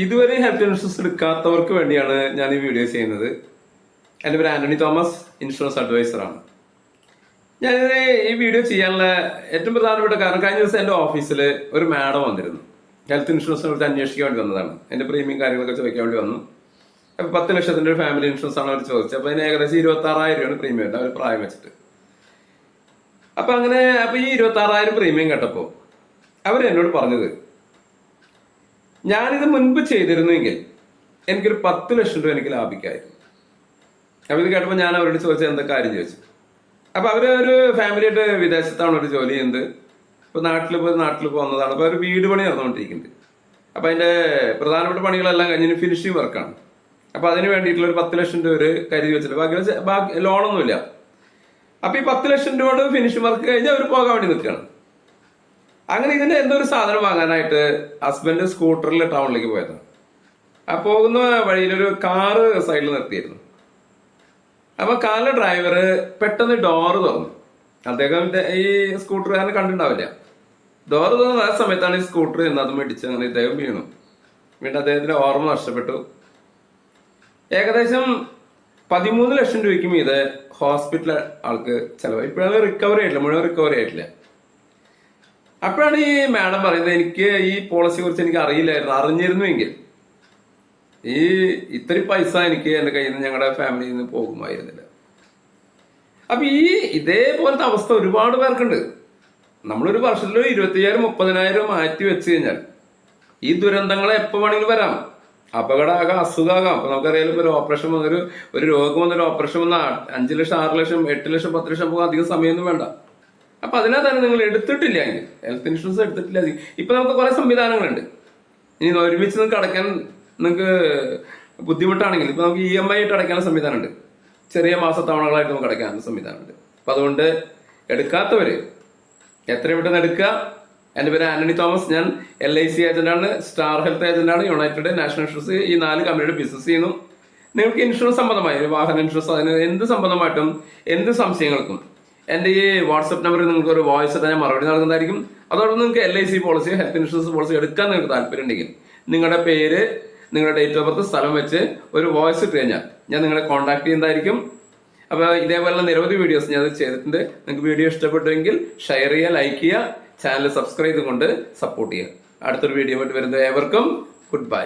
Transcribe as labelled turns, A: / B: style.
A: ഇതുവരെ health insurance എടുക്കാത്തവർക്ക് വേണ്ടിയാണ് ഞാൻ ഈ വീഡിയോ ചെയ്യുന്നത്. എന്റെ പേര് ആന്റണി തോമസ് ഇൻഷുറൻസ് അഡ്വൈസറാണ് ഞാനിത് ഈ വീഡിയോ ചെയ്യാനുള്ള ഏറ്റവും പ്രധാനപ്പെട്ട കാരണം കഴിഞ്ഞ ദിവസം എന്റെ ഓഫീസിൽ ഒരു മാഡം വന്നിരുന്നു. ഹെൽത്ത് ഇൻഷുറൻസിനെ കുറിച്ച് അന്വേഷിക്കാൻ വേണ്ടി വന്നതാണ്. എന്റെ പ്രീമിയം കാര്യങ്ങളൊക്കെ ചോദിക്കാൻ വേണ്ടി വന്നു. അപ്പോൾ പത്ത് ലക്ഷത്തിന്റെ ഒരു ഫാമിലി ഇൻഷുറൻസ് ആണ് അവർ ചോദിച്ചത്. അപ്പോൾ അതിന് ഏകദേശം ഇരുപത്തി ആറായിരം രൂപയാണ് പ്രീമിയം ഉണ്ട് അവർ പ്രായം വെച്ചിട്ട്. അപ്പൊ അങ്ങനെ അപ്പോൾ ഈ ഇരുപത്തി ആറായിരം പ്രീമിയം കേട്ടപ്പോൾ അവരെന്നോട് പറഞ്ഞത് ഞാനിത് മുൻപ് ചെയ്തിരുന്നെങ്കിൽ എനിക്കൊരു പത്ത് ലക്ഷം രൂപ എനിക്ക് ലാഭിക്കായിരുന്നു. അപ്പൊ ഇത് കേട്ടപ്പോൾ ഞാൻ അവരോട് ചോദിച്ചത് എന്താ കാര്യം ചോദിച്ചു. അപ്പൊ അവർ ഒരു ഫാമിലിയായിട്ട് വിദേശത്താണ് ഒരു ജോലി ചെയ്യുന്നത്. ഇപ്പൊ നാട്ടിൽ പോയി നാട്ടിൽ പോകുന്നതാണ്. അപ്പൊ ഒരു വീട് പണി നടന്നുകൊണ്ടിരിക്കുന്നത് അപ്പൊ അതിന്റെ പ്രധാനപ്പെട്ട പണികളെല്ലാം കഴിഞ്ഞ് ഫിനിഷിംഗ് വർക്കാണ് അപ്പൊ അതിന് വേണ്ടിയിട്ടുള്ള ഒരു പത്ത് ലക്ഷം രൂപ ഒരു കരുതി വെച്ചിട്ട് ബാക്കി ബാക്കി ലോണൊന്നുമില്ല അപ്പൊ ഈ പത്ത് ലക്ഷം രൂപയുടെ ഫിനിഷിംഗ് വർക്ക് കഴിഞ്ഞ് അവർ പോകാൻ വേണ്ടി നിൽക്കുകയാണ്. അങ്ങനെ ഇതിന്റെ എന്തോ ഒരു സാധനം വാങ്ങാനായിട്ട് ഹസ്ബൻഡ് സ്കൂട്ടറിൽ ടൗണിലേക്ക് പോയതാണ് ആ പോകുന്ന വഴിയിലൊരു കാറ് സൈഡിൽ നിർത്തിയിരുന്നു. അപ്പൊ കാറിലെ ഡ്രൈവർ പെട്ടെന്ന് ഡോറ് തുറന്നു. അദ്ദേഹം ഈ സ്കൂട്ടർ സ്കൂട്ടറുകാരനെ കണ്ടിട്ടുണ്ടാവില്ല. ഡോറ് തുറന്ന ആ സമയത്താണ് ഈ സ്കൂട്ടർ അത് മേടിച്ച് അങ്ങനെ ഇദ്ദേഹം വീണു. വീണ്ടും അദ്ദേഹത്തിന്റെ ഓർമ്മ നഷ്ടപ്പെട്ടു. ഏകദേശം പതിമൂന്ന് ലക്ഷം രൂപയ്ക്ക് മീതെ ഹോസ്പിറ്റലിൽ ആൾക്ക് ചെലവ് ഇപ്പോഴാണ് റിക്കവറി ആയിട്ടില്ല മുഴുവൻ റിക്കവറി ആയിട്ടില്ല. അപ്പോഴാണ് ഈ മാഡം പറയുന്നത് എനിക്ക് ഈ പോളിസി കുറിച്ച് എനിക്ക് അറിയില്ലായിരുന്നു അറിഞ്ഞിരുന്നുവെങ്കിൽ. ഈ ഇത്രയും പൈസ എനിക്ക് എന്റെ കയ്യിൽ നിന്ന് ഞങ്ങളുടെ ഫാമിലിയിൽ നിന്ന് പോകുമായിരുന്നില്ല. അപ്പൊ ഈ ഇതേപോലത്തെ അവസ്ഥ ഒരുപാട് പേർക്കുണ്ട്. നമ്മളൊരു വർഷത്തിൽ ഇരുപത്തിയ്യായിരം മുപ്പതിനായിരം മാറ്റി വെച്ച് കഴിഞ്ഞാൽ ഈ ദുരന്തങ്ങളെ എപ്പോ വേണമെങ്കിലും വരാം. അപകടമാകാം അസുഖമാകാം. അപ്പൊ നമുക്കറിയാലും ഒരു ഓപ്പറേഷൻ വന്നൊരു ഒരു രോഗം വന്നൊരു ഓപ്പറേഷൻ വന്ന അഞ്ചു ലക്ഷം ആറ് ലക്ഷം എട്ട് ലക്ഷം പത്ത് ലക്ഷം പോകാൻ അധികം സമയമൊന്നും വേണ്ട. അപ്പൊ അതിനകത്ത് തന്നെ നിങ്ങൾ എടുത്തിട്ടില്ല എങ്കിൽ ഹെൽത്ത് ഇൻഷുറൻസ് എടുത്തിട്ടില്ല. ഇപ്പൊ നമുക്ക് കുറെ സംവിധാനങ്ങളുണ്ട്. ഇനി ഒരുമിച്ച് നിങ്ങൾക്ക് അടയ്ക്കാൻ നിങ്ങൾക്ക് ബുദ്ധിമുട്ടാണെങ്കിൽ ഇപ്പൊ നമുക്ക് ഇ എം ഐ ആയിട്ട് അടയ്ക്കാനുള്ള സംവിധാനമുണ്ട്. ചെറിയ മാസത്തവണകളായിട്ട് നമുക്ക് അടയ്ക്കാനുള്ള സംവിധാനമുണ്ട്. അപ്പൊ അതുകൊണ്ട് എടുക്കാത്തവര് എത്രയും പെട്ടെന്ന് എടുക്കുക. എന്റെ പേര് ആന്റണി തോമസ്. ഞാൻ എൽ ഐ സി ഏജന്റാണ്. സ്റ്റാർ ഹെൽത്ത് ഏജന്റാണ്. യുണൈറ്റഡ് നാഷണൽ ഇൻഷുറൻസ് ഈ നാല് കമ്പനിയുടെ ബിസിനസ് ചെയ്യുന്നു. നിങ്ങൾക്ക് ഇൻഷുറൻസ് സംബന്ധമായി വാഹന ഇൻഷുറൻസ് അതിന് എന്ത് സംബന്ധമായിട്ടും എന്ത് സംശയങ്ങൾക്കും എന്റെ ഈ വാട്സപ്പ് നമ്പറിൽ നിങ്ങൾക്ക് ഒരു വോയിസ് തന്നെ മറുപടി നൽകുന്നതായിരിക്കും. അതോടൊപ്പം നിങ്ങൾക്ക് L I C policy health insurance policy എടുക്കാൻ നിങ്ങൾക്ക് താല്പര്യം ഉണ്ടെങ്കിൽ നിങ്ങളുടെ പേര് നിങ്ങളുടെ ഡേറ്റ് ഓഫ് ബർത്ത് സ്ഥലം വെച്ച് ഒരു വോയിസ് ഇട്ട് കഴിഞ്ഞാൽ ഞാൻ നിങ്ങളെ കോൺടാക്ട് ചെയ്യുന്നതായിരിക്കും. അപ്പോൾ ഇതേപോലെ നിരവധി വീഡിയോസ് ഞാൻ ചെയ്തിട്ടുണ്ട്. നിങ്ങൾക്ക് വീഡിയോ ഇഷ്ടപ്പെട്ടുവെങ്കിൽ ഷെയർ ചെയ്യുക ലൈക്ക് ചെയ്യുക ചാനൽ സബ്സ്ക്രൈബ് ചെയ്തുകൊണ്ട് സപ്പോർട്ട് ചെയ്യുക. അടുത്തൊരു വീഡിയോ ആയിട്ട് വരുന്നത് ഏവർക്കും ഗുഡ് ബൈ